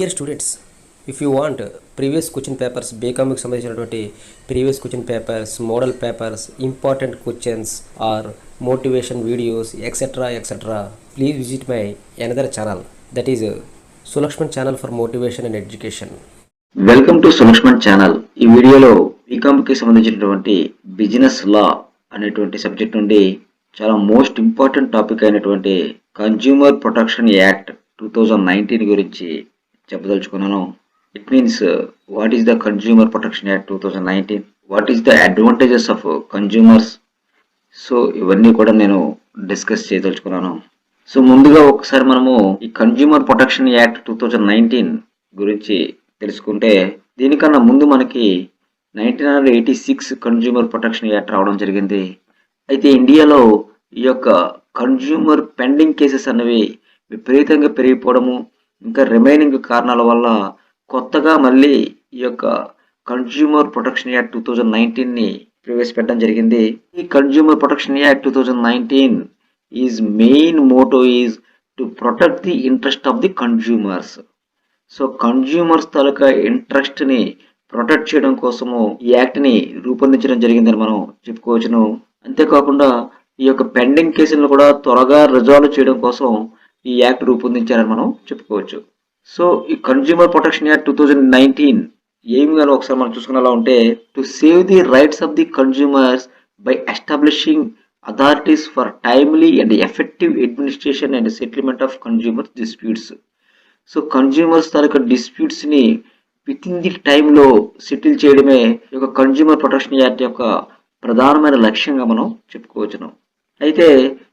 Dear students if you want previous question papers బీకామ్కి సంబంధించినటువంటి previous question papers model papers important questions or motivation videos etcetera etcetera please visit my another channel that is Sulakshman channel for motivation and education welcome to Sulakshman channel ఈ వీడియోలో బీకామ్కి సంబంధించినటువంటి business లా అనేటువంటి subject నుండి చాలా most important topic అయినటువంటి consumer protection act two thousand nineteen గురించి చెప్పదలుచుకున్నాను. It means what is the consumer protection act two thousand nineteen what is the advantages of consumers so ఇవన్నీ కూడా నేను డిస్కస్ చేయదలుచుకున్నాను. సో ముందుగా ఒకసారి మనము ఈ consumer protection act two thousand nineteen గురించి తెలుసుకుంటే దీనికన్నా ముందు మనకి nineteen hundred eighty six consumer protection act రావడం జరిగింది. అయితే ఇండియాలో ఈ యొక్క కన్జ్యూమర్ పెండింగ్ కేసెస్ అనేవి విపరీతంగా పెరిగిపోవడము ఇంకా రిమైనింగ్ కారణాల వల్ల కొత్తగా మళ్ళీ ఈ యొక్క consumer protection act two thousand నైన్టీన్ని ప్రవేశపెట్టడం జరిగింది. ఈ consumer protection act two thousand nineteen is main motto is to protect the interest of the consumers so consumers తాలూకా ఇంట్రెస్ట్ని ప్రొటెక్ట్ చేయడం కోసము ఈ యాక్ట్ని రూపొందించడం జరిగిందని మనం చెప్పుకోవచ్చును. అంతేకాకుండా ఈ యొక్క పెండింగ్ కేసులను కూడా త్వరగా రిజాల్వ్ చేయడం కోసం ఈ యాక్ట్ రూపొందించారని మనం చెప్పుకోవచ్చు. సో ఈ consumer protection act two thousand nineteen ఏమి గానో ఒకసారి మనం చూసుకునేలా ఉంటే to save the rights of the consumers by establishing authorities for timely and effective administration and settlement of consumer disputes so consumers తాలూకా డిస్ప్యూట్స్ని విత్ ఇన్ ది టైంలో settle చేయడమే ఈ యొక్క కన్జ్యూమర్ ప్రొటెక్షన్ యాక్ట్ యొక్క ప్రధానమైన లక్ష్యంగా మనం చెప్పుకోవచ్చును. అయితే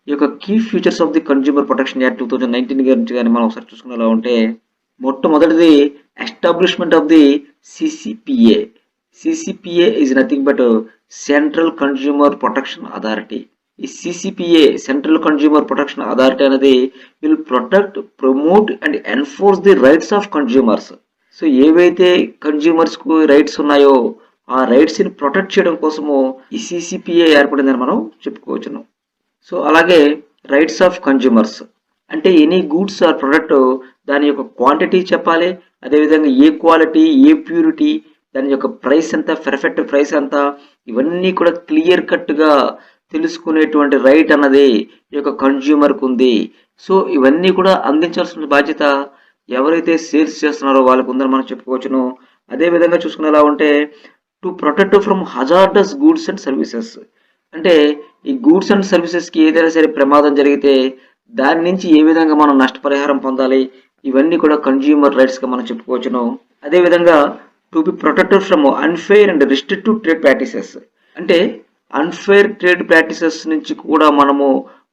ఈ యొక్క key features of the consumer protection act two thousand nineteen గురించి కానీ మనం ఒకసారి చూసుకునేలా ఉంటే మొట్టమొదటిది establishment of the CCPA CCPA is nothing but central consumer protection authority ఈ CCPA central consumer protection authority అనేది will protect promote and enforce the rights of consumers so ఏవైతే కన్జ్యూమర్స్కు రైట్స్ ఉన్నాయో ఆ రైట్స్ని ప్రొటెక్ట్ చేయడం కోసము ఈ సిసిపిఏ ఏర్పడిందని మనం చెప్పుకోవచ్చును. సో అలాగే రైట్స్ ఆఫ్ కన్జ్యూమర్స్ అంటే ఎనీ గూడ్స్ ఆర్ ప్రొడక్ట్ దాని యొక్క క్వాంటిటీ చెప్పాలి అదేవిధంగా ఏ క్వాలిటీ ఏ ప్యూరిటీ దాని యొక్క ప్రైస్ ఎంత పెర్ఫెక్ట్ ప్రైస్ ఎంత ఇవన్నీ కూడా క్లియర్ కట్గా తెలుసుకునేటువంటి రైట్ అన్నది ఈ యొక్క కన్జ్యూమర్కి ఉంది. సో ఇవన్నీ కూడా అందించాల్సిన బాధ్యత ఎవరైతే సేల్స్ చేస్తున్నారో వాళ్ళకు ఉందని మనం చెప్పుకోవచ్చును. అదేవిధంగా చూసుకునేలా ఉంటే to protect from hazardous goods and services అంటే ఈ గూడ్స్ అండ్ సర్వీసెస్కి ఏదైనా సరే ప్రమాదం జరిగితే దాని నుంచి ఏ విధంగా మనం నష్టపరిహారం పొందాలి? ఇవన్నీ కూడా కన్జ్యూమర్ రైట్స్గా మనం చెప్పుకోవచ్చును. అదేవిధంగా to be protected from unfair and restrictive trade practices అంటే అన్ఫెయిర్ ట్రేడ్ ప్రాక్టీసెస్ నుంచి కూడా మనము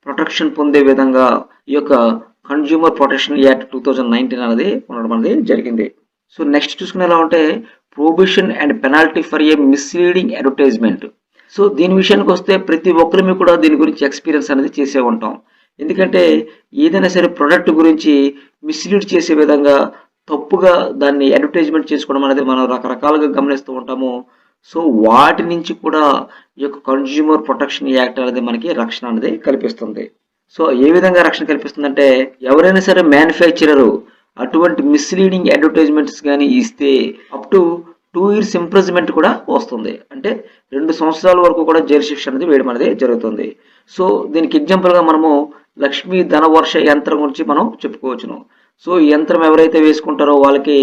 ప్రొటెక్షన్ పొందే విధంగా ఈ యొక్క consumer protection act two thousand nineteen అనేది ఉండడం అనేది జరిగింది. సో నెక్స్ట్ చూసుకునేలా ఉంటే prohibition and penalty for a misleading advertisement so దీని విషయానికి వస్తే ప్రతి ఒక్కరిమి కూడా దీని గురించి ఎక్స్పీరియన్స్ అనేది చేసే ఉంటాం. ఎందుకంటే ఏదైనా సరే ప్రొడక్ట్ గురించి మిస్లీడ్ చేసే విధంగా తప్పుగా దాన్ని అడ్వర్టైజ్మెంట్ చేసుకోవడం అనేది మనం రకరకాలుగా గమనిస్తూ ఉంటాము. సో వాటి నుంచి కూడా ఈ యొక్క కన్జ్యూమర్ ప్రొటెక్షన్ యాక్ట్ అనేది మనకి రక్షణ అనేది కల్పిస్తుంది. సో ఏ విధంగా రక్షణ కల్పిస్తుందంటే ఎవరైనా సరే మ్యానుఫ్యాక్చరర్ అటువంటి మిస్లీడింగ్ అడ్వర్టైజ్మెంట్స్ కానీ ఇస్తే up to two years imprisonment కూడా వస్తుంది. అంటే రెండు సంవత్సరాల వరకు కూడా జైలు శిక్ష అనేది వేయడం అనేది జరుగుతుంది. సో దీనికి ఎగ్జాంపుల్గా మనము లక్ష్మీ ధనవర్ష యంత్రం గురించి మనం చెప్పుకోవచ్చును. సో ఈ యంత్రం ఎవరైతే వేసుకుంటారో వాళ్ళకి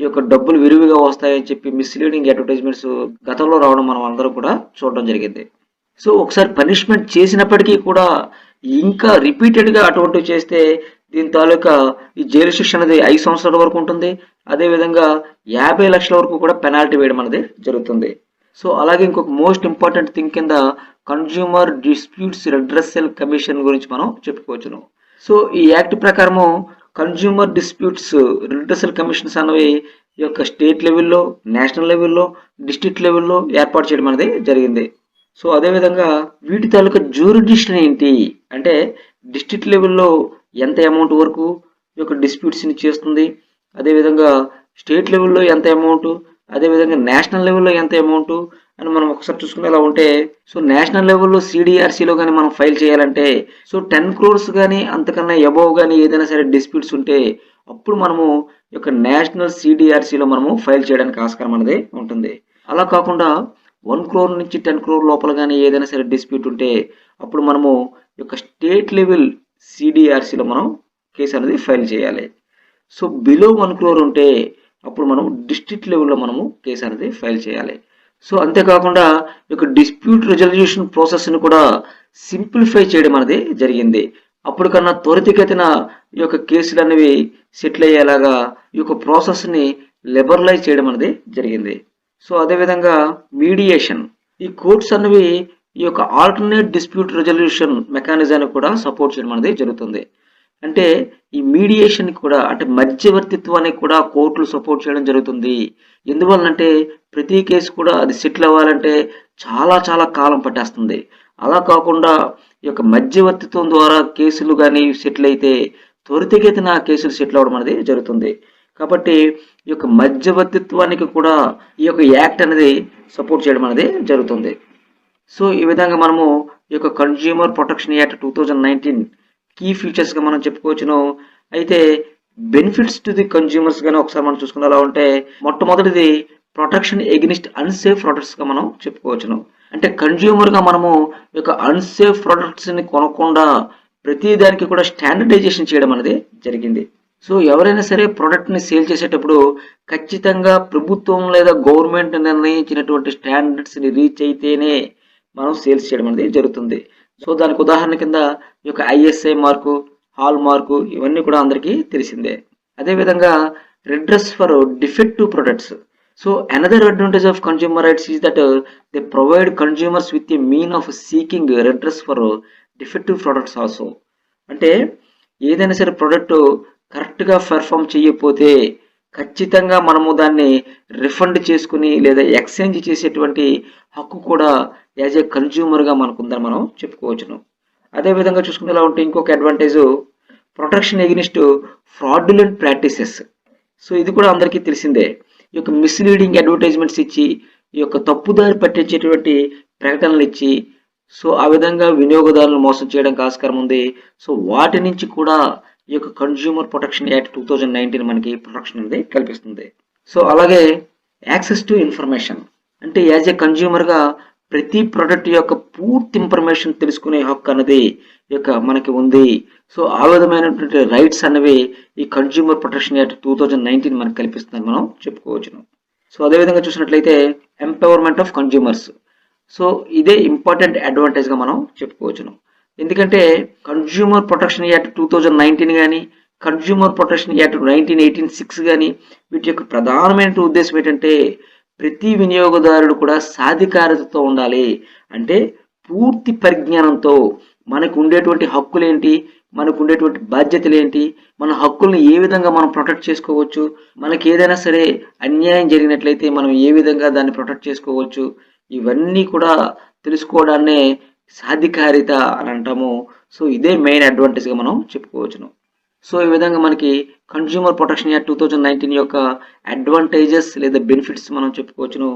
ఈ యొక్క డబ్బులు విరివిగా వస్తాయని చెప్పి మిస్లీడింగ్ అడ్వర్టైజ్మెంట్స్ గతంలో రావడం మనం అందరూ కూడా చూడడం జరిగింది. సో ఒకసారి పనిష్మెంట్ చేసినప్పటికీ కూడా ఇంకా రిపీటెడ్గా అటువంటివి చేస్తే దీని తాలూకా ఈ జైలు శిక్ష అనేది ఐదు సంవత్సరాల వరకు ఉంటుంది. అదేవిధంగా యాభై లక్షల వరకు కూడా పెనాల్టీ వేయడం అనేది జరుగుతుంది. సో అలాగే ఇంకొక మోస్ట్ ఇంపార్టెంట్ థింగ్ కింద కన్జ్యూమర్ డిస్ప్యూట్స్ రెడ్రెసల్ కమిషన్ గురించి మనం చెప్పుకోవచ్చును. సో ఈ యాక్ట్ ప్రకారము కన్జ్యూమర్ డిస్ప్యూట్స్ రెడ్రెసల్ కమిషన్స్ అనేవి ఈ యొక్క స్టేట్ లెవెల్లో నేషనల్ లెవెల్లో డిస్ట్రిక్ట్ లెవెల్లో ఏర్పాటు చేయడం అనేది జరిగింది. సో అదేవిధంగా వీటి తాలూకా జ్యూరిడిక్షన్ ఏంటి? అంటే డిస్ట్రిక్ట్ లెవెల్లో ఎంత అమౌంట్ వరకు ఈ యొక్క డిస్ప్యూట్స్ని చేస్తుంది అదేవిధంగా స్టేట్ లెవెల్లో ఎంత అమౌంట్ అదేవిధంగా నేషనల్ లెవెల్లో ఎంత అమౌంట్ అని మనం ఒకసారి చూసుకునేలా ఉంటే సో నేషనల్ లెవెల్లో సిడిఆర్సీలో కానీ మనం ఫైల్ చేయాలంటే సో టెన్ క్రోర్స్ కానీ అంతకన్నా అబోవ్ కానీ ఏదైనా సరే డిస్ప్యూట్స్ ఉంటే అప్పుడు మనము ఈ యొక్క నేషనల్ సిడిఆర్సీలో మనము ఫైల్ చేయడానికి ఆస్కారం అనేది ఉంటుంది. అలా కాకుండా వన్ క్రోర్ నుంచి టెన్ క్రోర్ లోపల కానీ ఏదైనా సరే డిస్ప్యూట్ ఉంటే అప్పుడు మనము ఈ యొక్క స్టేట్ లెవెల్ సిడిఆర్సీలో మనం కేసు అనేది ఫైల్ చేయాలి. సో బిలో వన్ క్రోర్ ఉంటే అప్పుడు మనం డిస్ట్రిక్ట్ లెవెల్లో మనము కేసు అనేది ఫైల్ చేయాలి. సో అంతేకాకుండా ఈ యొక్క డిస్ప్యూట్ రిజల్యూషన్ ప్రాసెస్ని కూడా సింప్లిఫై చేయడం అనేది జరిగింది. అప్పుడు కన్నా త్వరితగతిన ఈ యొక్క కేసులు అనేవి సెటిల్ అయ్యేలాగా ఈ యొక్క ప్రాసెస్ని లెబరలైజ్ చేయడం అనేది జరిగింది. సో అదేవిధంగా మీడియేషన్ ఈ కోర్ట్స్ అనేవి ఈ యొక్క ఆల్టర్నేట్ డిస్ప్యూట్ రెజల్యూషన్ మెకానిజాన్ని కూడా సపోర్ట్ చేయడం అనేది జరుగుతుంది. అంటే ఈ మీడియేషన్ కూడా అంటే మధ్యవర్తిత్వానికి కూడా కోర్టులు సపోర్ట్ చేయడం జరుగుతుంది. ఎందువల్లంటే ప్రతి కేసు కూడా అది సెటిల్ అవ్వాలంటే చాలా చాలా కాలం పట్టేస్తుంది. అలా కాకుండా ఈ యొక్క మధ్యవర్తిత్వం ద్వారా కేసులు కానీ సెటిల్ అయితే త్వరితగతిన కేసులు సెటిల్ అవ్వడం అనేది జరుగుతుంది. కాబట్టి ఈ యొక్క మధ్యవర్తిత్వానికి కూడా ఈ యొక్క యాక్ట్ అనేది సపోర్ట్ చేయడం అనేది జరుగుతుంది. సో ఈ విధంగా మనము ఈ యొక్క consumer protection act two thousand nineteen key ఫీచర్స్గా మనం చెప్పుకోవచ్చును. అయితే బెనిఫిట్స్ టు ది కన్జ్యూమర్స్ గానీ ఒకసారి మనం చూసుకున్న ఎలా ఉంటే మొట్టమొదటిది ప్రొటెక్షన్ ఎగ్నిస్ట్ అన్సేఫ్ ప్రొడక్ట్స్గా మనం చెప్పుకోవచ్చును. అంటే కన్జ్యూమర్గా మనము ఈ యొక్క అన్సేఫ్ ప్రొడక్ట్స్ని కొనకుండా ప్రతి దానికి కూడా స్టాండర్డైజేషన్ చేయడం అనేది జరిగింది. సో ఎవరైనా సరే ప్రోడక్ట్ని సేల్ చేసేటప్పుడు ఖచ్చితంగా ప్రభుత్వం లేదా గవర్నమెంట్ నిర్ణయించినటువంటి స్టాండర్డ్స్ని రీచ్ అయితేనే మనం సేల్స్ చేయడం అనేది జరుగుతుంది. సో దానికి ఉదాహరణ కింద ఈ యొక్క ఐఎస్ఐ మార్కు హాల్ మార్కు ఇవన్నీ కూడా అందరికీ తెలిసిందే. అదేవిధంగా redress for defective products. So another advantage of consumer rights is that they provide consumers with a mean of seeking redress for defective products also. అంటే ఏదైనా సరే ప్రోడక్ట్ కరెక్ట్గా పెర్ఫామ్ చేయకపోతే ఖచ్చితంగా మనము దాన్ని రిఫండ్ చేసుకుని లేదా ఎక్స్చేంజ్ చేసేటువంటి హక్కు కూడా యాజ్ ఏ కన్జ్యూమర్గా మనకు ఉందని మనం చెప్పుకోవచ్చును. అదేవిధంగా చూసుకుంటే ఎలా ఉంటే ఇంకొక advantage protection against fraudulent practices. So ఇది కూడా అందరికీ తెలిసిందే. ఈ యొక్క మిస్లీడింగ్ అడ్వర్టైజ్మెంట్స్ ఇచ్చి ఈ యొక్క తప్పుదారి పట్టించేటువంటి ప్రకటనలు ఇచ్చి సో ఆ విధంగా వినియోగదారులను మోసం చేయడానికి ఆస్కారం ఉంది. సో వాటి నుంచి కూడా ఈ యొక్క consumer protection act two thousand nineteen మనకి ప్రొటెక్షన్ అనేది కల్పిస్తుంది. సో అలాగే యాక్సెస్ టు ఇన్ఫర్మేషన్ అంటే యాజ్ ఏ కన్జ్యూమర్గా ప్రతి ప్రోడక్ట్ యొక్క పూర్తి ఇన్ఫర్మేషన్ తెలుసుకునే హక్కు అనేది ఈ యొక్క మనకి ఉంది. సో ఆ విధమైనటువంటి రైట్స్ అనేవి ఈ consumer protection act two thousand nineteen మనకు కల్పిస్తుందని మనం చెప్పుకోవచ్చును. సో అదేవిధంగా చూసినట్లయితే ఎంపవర్మెంట్ ఆఫ్ కన్జ్యూమర్స్ సో ఇదే ఇంపార్టెంట్ అడ్వాంటేజ్గా మనం చెప్పుకోవచ్చును. ఎందుకంటే consumer protection act two thousand nineteen కానీ consumer protection act nineteen eighty six కానీ వీటి యొక్క ప్రధానమైన ఉద్దేశం ఏంటంటే ప్రతి వినియోగదారుడు కూడా సాధికారతతో ఉండాలి. అంటే పూర్తి పరిజ్ఞానంతో మనకు ఉండేటువంటి హక్కులేంటి మనకు ఉండేటువంటి బాధ్యతలు ఏంటి మన హక్కుల్ని ఏ విధంగా మనం ప్రొటెక్ట్ చేసుకోవచ్చు మనకి ఏదైనా సరే అన్యాయం జరిగినట్లయితే మనం ఏ విధంగా దాన్ని ప్రొటెక్ట్ చేసుకోవచ్చు ఇవన్నీ కూడా తెలుసుకోవడాన్నే సాధికారిత అని అంటాము. సో ఇదే మెయిన్ అడ్వాంటేజ్గా మనం చెప్పుకోవచ్చును. సో ఈ విధంగా మనకి consumer protection act two thousand nineteen యొక్క అడ్వాంటేజెస్ లేదా బెనిఫిట్స్ మనం చెప్పుకోవచ్చును.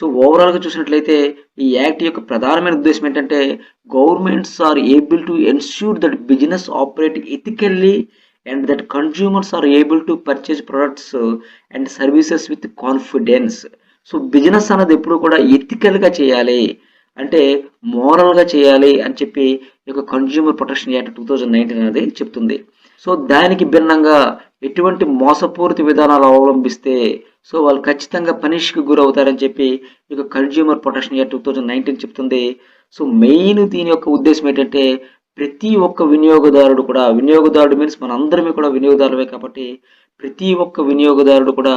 సో ఓవరాల్గా చూసినట్లయితే ఈ యాక్ట్ యొక్క ప్రధానమైన ఉద్దేశం ఏంటంటే governments are able to ensure that business operate ethically and that consumers are able to purchase products and services with confidence so business అన్నది ఎప్పుడు కూడా ఎథికల్గా చేయాలి. అంటే మోరల్గా చేయాలి అని చెప్పి ఈ యొక్క consumer protection act two thousand nineteen అనేది చెప్తుంది. సో దానికి భిన్నంగా ఎటువంటి మోసపూరిత విధానాలు అవలంబిస్తే సో వాళ్ళు ఖచ్చితంగా పనిష్కి గురవుతారని చెప్పి ఈ యొక్క consumer protection act two thousand nineteen చెప్తుంది. సో మెయిన్ దీని యొక్క ఉద్దేశం ఏంటంటే ప్రతి ఒక్క వినియోగదారుడు కూడా వినియోగదారుడు మీన్స్ మనందరమే కూడా వినియోగదారులే కాబట్టి ప్రతి ఒక్క వినియోగదారుడు కూడా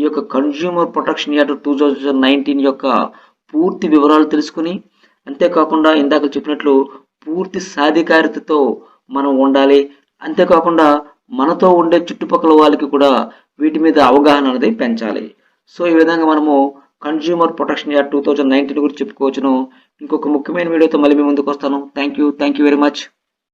ఈ యొక్క consumer protection act two thousand nineteen యొక్క పూర్తి వివరాలు తెలుసుకుని అంతేకాకుండా ఇందాక చెప్పినట్లు పూర్తి సాధికారితతో మనం ఉండాలి. అంతేకాకుండా మనతో ఉండే చుట్టుపక్కల వాళ్ళకి కూడా వీటి మీద అవగాహన అనేది పెంచాలి. సో ఈ విధంగా మనము consumer protection act two thousand nineteen గురించి చెప్పుకోవచ్చును. ఇంకొక ముఖ్యమైన వీడియోతో మళ్ళీ మీ ముందుకు వస్తాను. Thank you thank you very much